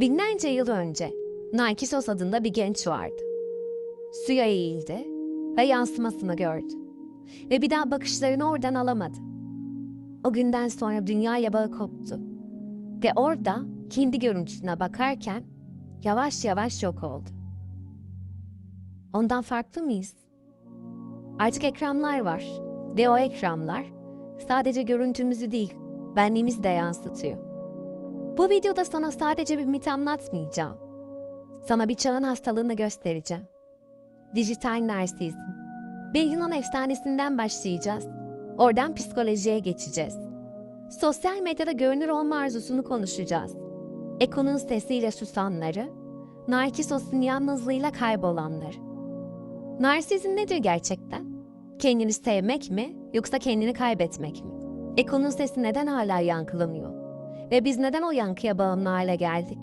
Binlerce yıl önce Narkisos adında bir genç vardı. Suya eğildi ve yansımasını gördü. Ve bir daha bakışlarını oradan alamadı. O günden sonra dünyaya bağı koptu. Ve orada kendi görüntüsüne bakarken yavaş yavaş yok oldu. Ondan farklı mıyız? Artık ekranlar var ve o ekranlar sadece görüntümüzü değil, benliğimizi de yansıtıyor. Bu videoda sana sadece bir mit anlatmayacağım. Sana bir çağın hastalığını göstereceğim. Dijital narsizm. Bir Yunan efsanesinden başlayacağız. Oradan psikolojiye geçeceğiz. Sosyal medyada görünür olma arzusunu konuşacağız. Eko'nun sesiyle susanları, Narkisos'un yalnızlığıyla kaybolanları. Narsizm nedir gerçekten? Kendini sevmek mi yoksa kendini kaybetmek mi? Eko'nun sesi neden hala yankılanıyor? Ve biz neden o yankıya bağımlı hale geldik?